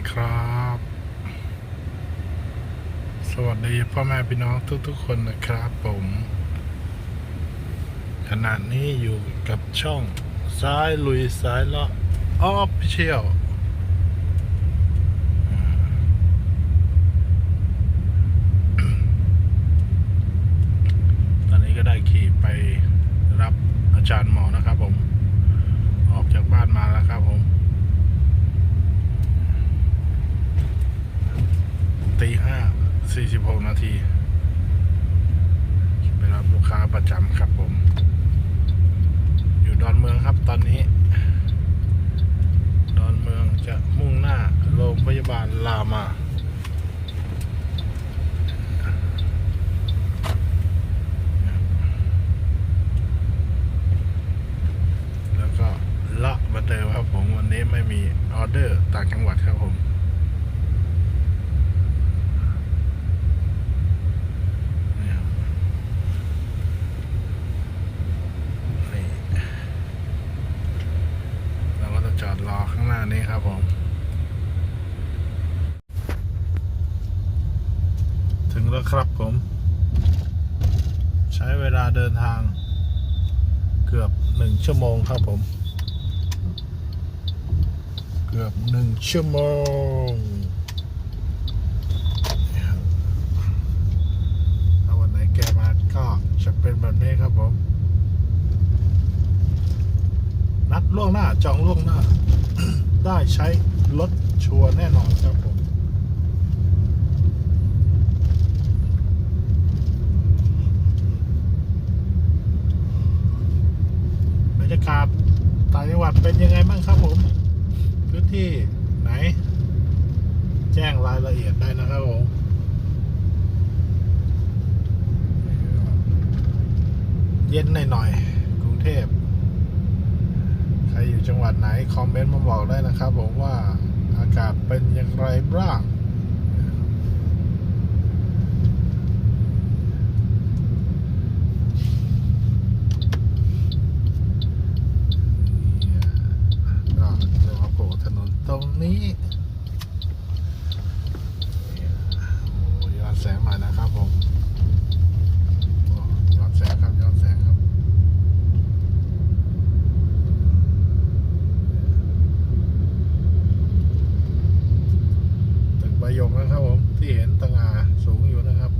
ีครับ สวัสดีพ่อแม่พี่น้องทุกๆคนนะครับผม ขณะนี้อยู่กับช่องซ้ายลุยซ้ายเลาะออฟเชียลตอนนี้ก็ได้ขี่ไปรับอาจารย์หมอนะครับผม ออกจากบ้านมาแล้วครับผม 46 นาทีไปรับลูกค้าประจำครับผม อยู่ดอนเมืองครับตอนนี้ ดอนเมืองจะมุ่งหน้าโรงพยาบาลลามาเลาะมาเติมครับผมวันนี้ไม่มีออเดอร์ต่างจังหวัดครับผม รอข้างหน้านี้ครับผมถึงแล้วครับผม ใช้เวลาเดินทางเกือบหนึ่งชั่วโมงครับผม เกือบหนึ่งชั่วโมงนี่ครับ ถ้าวันไหนแกมาก็จะเป็นแบบนี้ครับผม นัด ล่วงหน้าจองล่วงหน้า ได้ใช้รถชัวร์แน่นอนครับผมบรรยากาศต่างจังหวัดเป็นยังไงบ้างครับผม พื้นที่ไหน แจ้งรายละเอียดได้นะครับผมเย็นหน่อยๆกรุงเทพ ใครอยู่จังหวัดไหน คอมเมนต์มาบอกได้นะครับผมว่าอากาศเป็นอย่างไรบ้างก็จะมาผล่ถนนตรงนี้โอ้ย้อนแสงหน่อยนะครับผมโอ้ย้อนแสงครับย้อนแสงครับ ตึกใบหยกนะครับผม ที่เห็นตะงาสูงอยู่นะครับ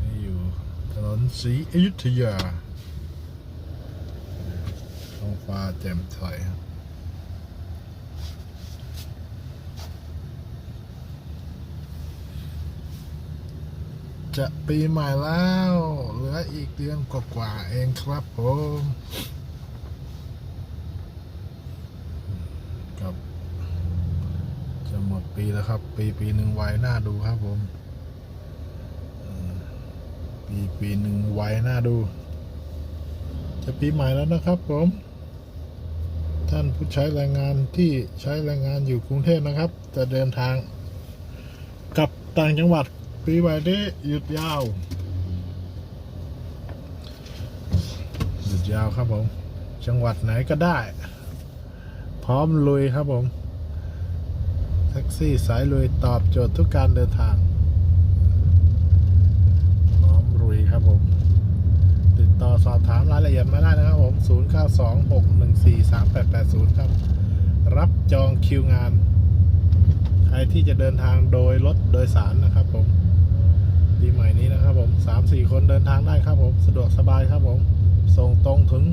นี่อยู่ถนน ศรีอยุธยาท้องฟ้าแจ่มใสครับจะปีใหม่แล้ว เหลืออีกเดือนกว่าๆเองครับผมกับ จะหมดปีแล้วครับ ปีปีหนึ่งไว้น่าดูครับผม ปีปีหนึ่งไวน่าดู จะปีใหม่แล้วนะครับผม ท่านผู้ใช้แรงงานที่ใช้แรงงานอยู่กรุงเทพนะครับ จะเดินทางกลับต่างจังหวัดปีใหม่นี้หยุดยาวหยุดยาวครับผม จังหวัดไหนก็ได้ พร้อมลุยครับผม แท็กซี่สายลุยตอบโจทย์ทุกการเดินทาง พร้อมลุย ครับผม ติดต่อสอบถามรายละเอียดมาได้นะครับผม 0926143880 ครับ รับจองคิวงาน ใครที่จะเดินทางโดยรถโดยสารนะครับผมปีใหม่นี้นะครับผม 3-4 คนเดินทางได้ครับผม สะดวกสบายครับผม ส่งตรงถึง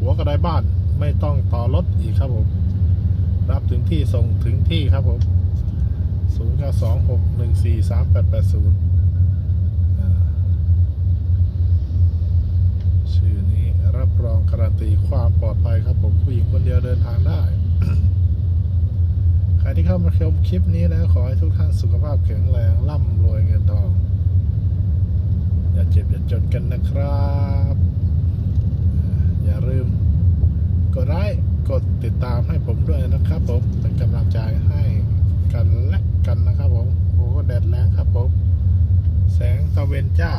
หัวกระไดบ้านไม่ต้องต่อรถอีกครับผม รับถึงที่ส่งถึงที่ครับผม0926143880 ชื่อนี้รับรองการันตีความปลอดภัยครับผมผู้หญิงคนเดียวเดินทางได้ ใครที่เข้ามาชมคลิปนี้แล้วขอให้ทุกท่านสุขภาพแข็งแรงร่ำรวยเงินทอง อย่าเจ็บอย่าจนกันนะครับอ่าอย่าลืมกดไลค์กดติดตามให้ผมด้วยนะครับผมเป็นกำลังใจให้กันและกันนะครับผมโอ้แดดแรงครับผม แสงตะเวนจ้า